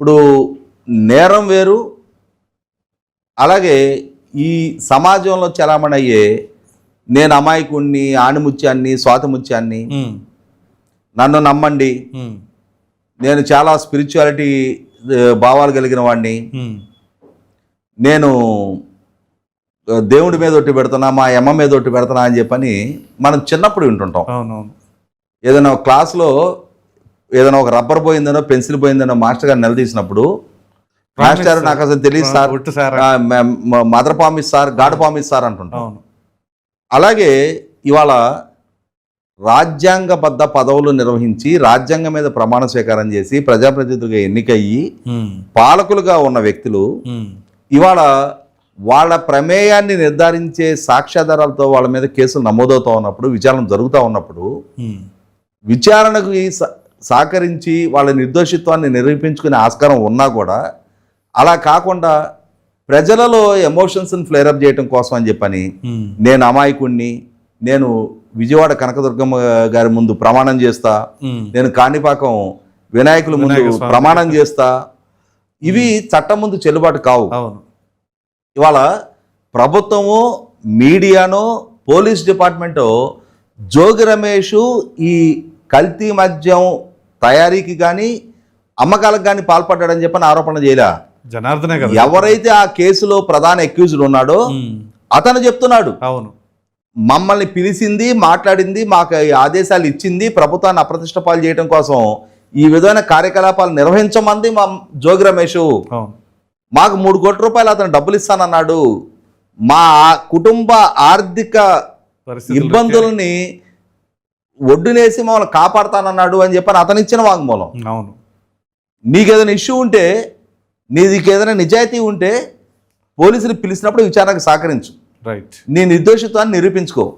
ఇప్పుడు నేరం వేరు అలాగే ఈ సమాజంలో చలామణి అయ్యే నేను అమాయకుణ్ణి ఆణిముత్యాన్ని స్వాతముత్యాన్ని నన్ను నమ్మండి. నేను చాలా స్పిరిచువాలిటీ భావాలు కలిగిన వాడిని నేను దేవుడి మీద ఒట్టి పెడుతున్నా మా అమ్మ మీద ఒట్టి పెడుతున్నా అని చెప్పని మనం చిన్నప్పుడు వింటుంటాం. ఏదైనా క్లాస్లో ఏదైనా ఒక రబ్బర్ పోయిందనో పెన్సిల్ పోయిందనో మాస్టర్ గారు నిలదీసినప్పుడు మాస్టర్ నాకు అసలు తెలియదు sir. Mother promise sir god promise sir అంటుంటాం అలాగే ఇవాళ రాజ్యాంగబద్ధ పదవులు నిర్వహించి రాజ్యాంగం మీద ప్రమాణ స్వీకారం చేసి ప్రజాప్రతినిధులుగా ఎన్నికయ్యి పాలకులుగా ఉన్న వ్యక్తులు ఇవాళ వాళ్ళ ప్రమేయాన్ని నిర్ధారించే సాక్ష్యాధారాలతో వాళ్ళ మీద కేసులు నమోదవుతూ ఉన్నప్పుడు విచారణ జరుగుతూ ఉన్నప్పుడు విచారణకు సహకరించి వాళ్ళ నిర్దోషిత్వాన్ని నిరూపించుకునే ఆస్కారం ఉన్నా కూడా అలా కాకుండా ప్రజలలో ఎమోషన్స్ని ఫ్లేరప్ చేయడం కోసం అని చెప్పని నేను అమాయకుణ్ణి నేను విజయవాడ కనకదుర్గమ్మ గారి ముందు ప్రమాణం చేస్తా నేను కాణిపాకం వినాయకుల ముందు ప్రమాణం చేస్తా. ఇవి చట్టం ముందు చెల్లుబాటు కావు. ఇవాళ ప్రభుత్వము మీడియాను పోలీస్ డిపార్ట్మెంటు జోగి రమేష్ ఈ కల్తీ మద్యం తయారీకి కానీ అమ్మకాలకు కానీ పాల్పడ్డాడని చెప్పని ఆరోపణ చేయలే? జనార్దనే కదా. ఎవరైతే ఆ కేసులో ప్రధాన అక్యూజ్డ్ ఉన్నాడో అతను చెప్తున్నాడు. అవును. మమ్మల్ని పిలిచింది మాట్లాడింది మాకు ఆదేశాలు ఇచ్చింది ప్రభుత్వాన్ని అప్రతిష్ట పాలు చేయడం కోసం ఈ విధమైన కార్యకలాపాలు నిర్వహించమంది మా జోగి రమేష్. మాకు మూడు కోట్ల రూపాయలు అతను డబ్బులు ఇస్తానన్నాడు మా కుటుంబ ఆర్థిక ఇబ్బందుల్ని ఒడ్డునేసి మమ్మల్ని కాపాడుతానన్నాడు అని చెప్పని అతను ఇచ్చిన వాంగ్మూలం. అవును. నీకు ఏదైనా ఇష్యూ ఉంటే నీకు ఏదైనా నిజాయితీ ఉంటే పోలీసులు పిలిచినప్పుడు విచారణకు సహకరించు. రైట్. నీ నిర్దోషిత్వాన్ని నిరూపించుకో.